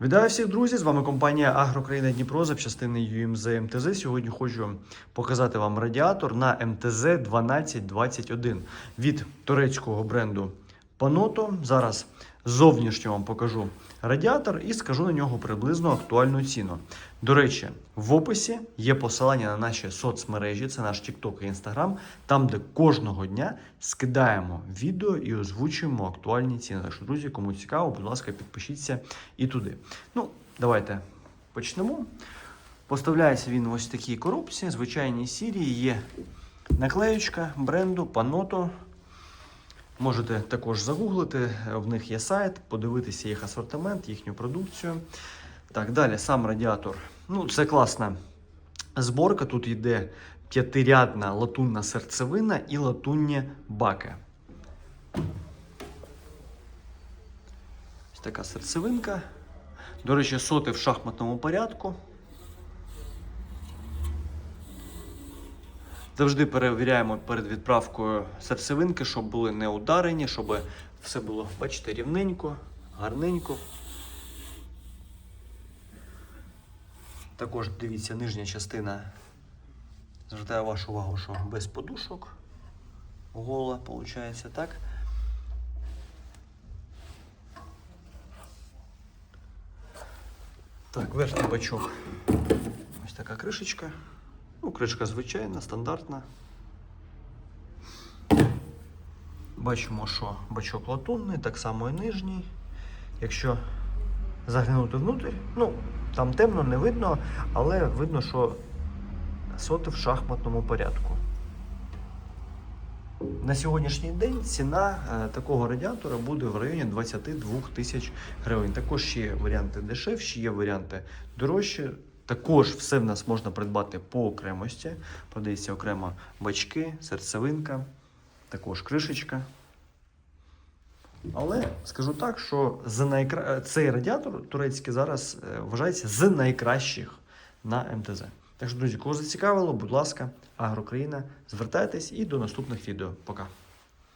Вітаю всіх, друзі! З вами компанія Агрокраїна Дніпро, запчастини UMZ МТЗ. Сьогодні хочу показати вам радіатор на МТЗ 1221 від турецького бренду Panoto. Зараз зовнішньо вам покажу радіатор і скажу на нього приблизно актуальну ціну. До речі, в описі є посилання на наші соцмережі, це наш TikTok і Instagram, там, де кожного дня скидаємо відео і озвучуємо актуальні ціни. Так що, друзі, кому цікаво, будь ласка, підпишіться і туди. Ну, давайте почнемо. Поставляється він в ось такій коробці, звичайній сірії є наклеючка бренду Panoto. Можете також загуглити, в них є сайт, подивитися їх асортимент, їхню продукцію. Так, далі сам радіатор. Ну, це класна зборка. Тут йде п'ятирядна латунна серцевина і латунні баки. Ось така серцевинка. До речі, соти в шахматному порядку. Завжди перевіряємо перед відправкою серцевинки, щоб були не ударені, щоб все було, бачите, рівненько, гарненько. Також дивіться, нижня частина. Звертаю вашу увагу, що без подушок. Гола, виходить, так. Так, верхній бачок. Ось така кришечка. Кришка звичайна, стандартна. Бачимо, що бачок латунний, так само і нижній. Якщо заглянути внутрь, ну, там темно, не видно, але видно, що соти в шахматному порядку. На сьогоднішній день ціна е, такого радіатора буде в районі 22 тисяч гривень. Також є варіанти дешевші, є варіанти дорожчі. Також все в нас можна придбати по окремості. Продається окремо бачки, серцевинка, також кришечка. Але скажу так, що за найкра... цей радіатор турецький зараз е, вважається з найкращих на МТЗ. Так що, друзі, кого зацікавило, будь ласка, Агрокраїна, звертайтесь і до наступних відео. Пока.